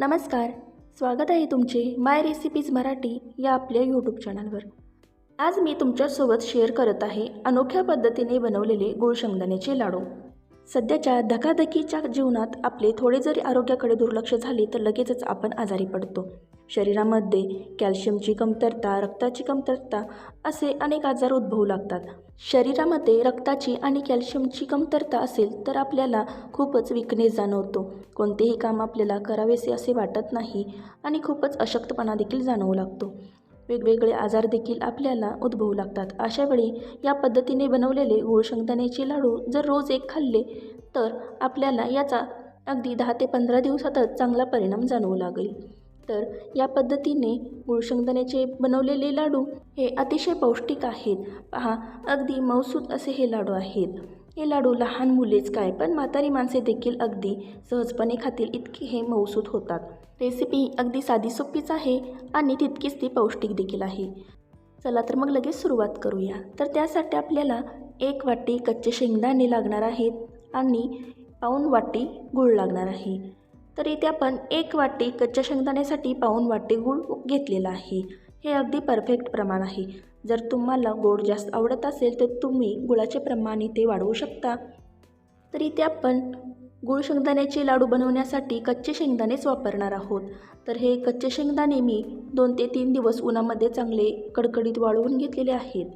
नमस्कार स्वागत आहे तुमचे माय रेसिपीज मराठी या आपल्या यूट्यूब चॅनलवर आज मी तुमच्यासोबत शेअर करत आहे अनोख्या पद्धतीने बनवलेले गुळ शेंगदाण्याचे लाडू. सध्याच्या धकाधकीच्या जीवनात आपले थोडे जरी आरोग्याकडे दुर्लक्ष झाले तर लगेचच आपण आजारी पडतो. शरीरामध्ये कॅल्शियमची कमतरता रक्ताची कमतरता असे अनेक आजार उद्भवू लागतात. शरीरामध्ये रक्ताची आणि कॅल्शियमची कमतरता असेल तर आपल्याला खूपच विकनेस जाणवतो. कोणतेही काम आपल्याला करावेसे असे वाटत नाही आणि खूपच अशक्तपणा देखील जाणवू लागतो. वेगवेगळे आजार देखील आपल्याला उद्भवू लागतात. अशावेळी या पद्धतीने बनवलेले गुळ शेंगदाण्याचे लाडू जर रोज एक खाल्ले तर आपल्याला याचा अगदी दहा ते पंधरा दिवसातच चांगला परिणाम जाणवू लागेल. तर या पद्धतीने गुळ शेंगदाण्याचे बनवलेले लाडू हे अतिशय पौष्टिक आहेत. पहा अगदी मौसूद असे हे लाडू आहेत. हे लाडू लहान मुलेच काय पण म्हातारी माणसे देखील अगदी सहजपणे खातील इतके हे मौसूद होतात. रेसिपी अगदी साधी सोपीच आहे आणि तितकीच ती पौष्टिक देखील आहे. चला तर मग लगेच सुरुवात करूया. तर त्यासाठी आपल्याला एक वाटी कच्चे शेंगदाणे लागणार आहेत आणि पाऊण वाटी गूळ लागणार आहे. तर इथे आपण एक वाटी कच्च्या शेंगदाण्यासाठी पाऊण वाटी गूळ घेतलेला आहे. हे अगदी परफेक्ट प्रमाण आहे. जर तुम्हाला गोड जास्त आवडत असेल तर तुम्ही गुळाचे प्रमाण इथे वाढवू शकता. तर इथे आपण गुळ शेंगदाण्याचे लाडू बनवण्यासाठी कच्चे शेंगदाणेच वापरणार आहोत. तर हे कच्चे शेंगदाणे मी दोन ते तीन दिवस उन्हामध्ये चांगले कडकडीत वाळवून घेतलेले आहेत.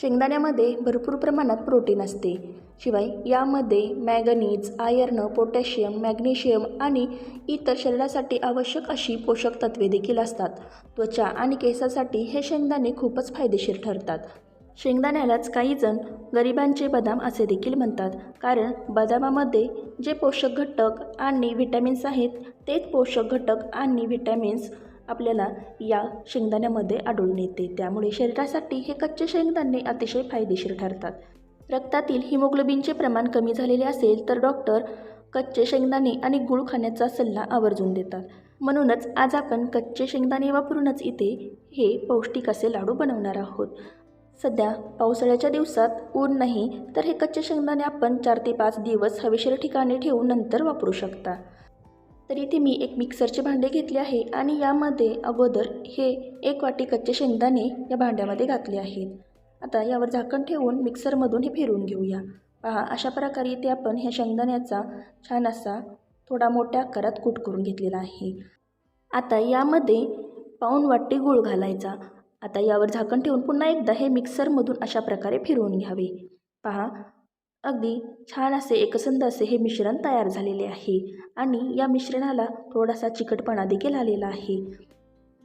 शेंगदाण्यामध्ये भरपूर प्रमाणात प्रोटीन असते. शिवाय यामध्ये मॅगनीज आयर्न पोटॅशियम मॅग्नेशियम आणि इतर शरीरासाठी आवश्यक अशी पोषक तत्वे देखील असतात. त्वचा आणि केसासाठी हे शेंगदाणे खूपच फायदेशीर ठरतात. शेंगदाण्यालाच काही जण गरिबांचे बदाम असे देखील म्हणतात कारण बदामामध्ये जे पोषक घटक आणि व्हिटॅमिन्स आहेत तेच पोषक घटक आणि व्हिटॅमिन्स आपल्याला या शेंगदाण्यामध्ये आढळून येते. त्यामुळे शरीरासाठी हे कच्चे शेंगदाणे अतिशय फायदेशीर ठरतात. रक्तातील हिमोग्लोबिनचे प्रमाण कमी झालेले असेल तर डॉक्टर कच्चे शेंगदाणे आणि गूळ खाण्याचा सल्ला आवर्जून देतात. म्हणूनच आज आपण कच्चे शेंगदाणे वापरूनच इथे हे पौष्टिक असे लाडू बनवणार आहोत. सध्या पावसाळ्याच्या दिवसात ऊन नाही तर हे कच्चे शेंगदाणे आपण चार ते पाच दिवस हवेशीर ठिकाणी ठेवून नंतर वापरू शकता. तर इथे मी एक मिक्सरचे भांडे घेतले आहे आणि यामध्ये अगोदर हे एक वाटी कच्चे शेंगदाणे या भांड्यामध्ये घातले आहेत. आता यावर झाकण ठेवून मिक्सरमधून हे फिरवून घेऊया. पहा अशा प्रकारे इथे आपण ह्या शेंगदाण्याचा छान असा थोडा मोठ्या आकारात कूट करून घेतलेला आहे. आता यामध्ये पाऊण वाटी गूळ घालायचा. आता यावर झाकण ठेवून पुन्हा एकदा हे मिक्सरमधून अशा प्रकारे फिरवून घ्यावे. पहा अगदी छान असे एकसंध असे हे मिश्रण तयार झालेले आहे आणि या मिश्रणाला थोडासा चिकटपणा देखील आलेला आहे.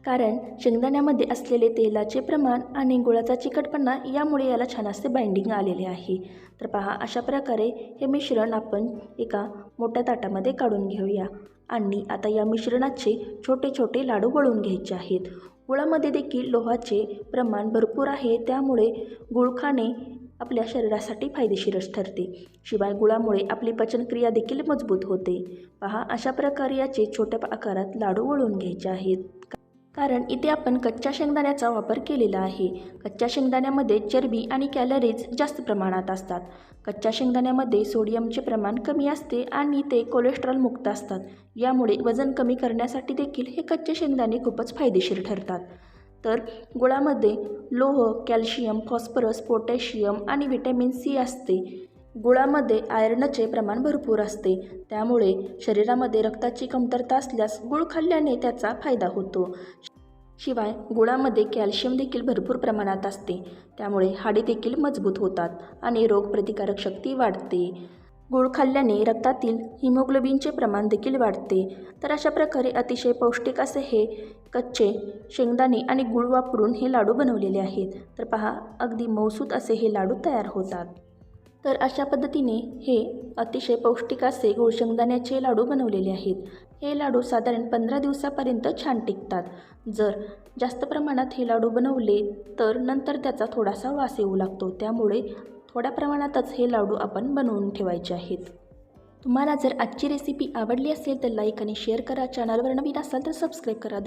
कारण शेंगदाण्यामध्ये असलेले तेलाचे प्रमाण आणि गुळाचा चिकटपणा यामुळे याला छान असे बाइंडिंग आलेले आहे. तर पहा अशा प्रकारे हे मिश्रण आपण एका मोठ्या ताटामध्ये काढून घेऊया. आणि आता या मिश्रणाचे छोटे छोटे लाडू वळून घ्यायचे आहेत. गुळामध्ये देखील लोहाचे प्रमाण भरपूर आहे त्यामुळे गुळ खाणे आपल्या शरीरासाठी फायदेशीरच ठरते. शिवाय गुळामुळे आपली पचनक्रिया देखील मजबूत होते. पहा अशा प्रकारे याचे छोट्या आकारात लाडू वळून घ्यायचे आहेत. कारण इथे आपण कच्च्या शेंगदाण्याचा वापर केलेला आहे. कच्च्या शेंगदाण्यामध्ये चरबी आणि कॅलरीज जास्त प्रमाणात असतात. कच्च्या शेंगदाण्यामध्ये सोडियमचे प्रमाण कमी असते आणि ते कोलेस्ट्रॉल मुक्त असतात. यामुळे वजन कमी करण्यासाठी देखील हे कच्चे शेंगदाणे खूपच फायदेशीर ठरतात. तर गुळामध्ये लोह कॅल्शियम फॉस्फरस पोटॅशियम आणि व्हिटॅमिन सी असते. गुळामध्ये आयर्नचे प्रमाण भरपूर असते. त्यामुळे शरीरामध्ये रक्ताची कमतरता असल्यास गुळ खाल्ल्याने त्याचा फायदा होतो. शिवाय गुळामध्ये कॅल्शियम देखील भरपूर प्रमाणात असते. त्यामुळे हाडे देखील मजबूत होतात आणि रोगप्रतिकारक शक्ती वाढते. गूळ खाल्ल्याने रक्तातील हिमोग्लोबिनचे प्रमाण देखील वाढते. तर अशा प्रकारे अतिशय पौष्टिक असे हे कच्चे शेंगदाणे आणि गुळ वापरून हे लाडू बनवलेले आहेत. तर पहा अगदी मौसूद असे हे लाडू तयार होतात. तर अशा पद्धतीने हे अतिशय पौष्टिक असे गुळशेंगदाण्याचे लाडू बनवलेले आहेत. हे लाडू साधारण पंधरा दिवसापर्यंत छान टिकतात. जर जास्त प्रमाणात हे लाडू बनवले तर नंतर त्याचा थोडासा वास येऊ लागतो. त्यामुळे थोड्या प्रमाणातच हे लाडू आपण बनवून ठेवायचे आहेत. तुम्हाला जर आजची रेसिपी आवडली असेल तर लाईक आणि शेअर करा. चॅनलवर नवीन असाल तर सबस्क्राईब करा.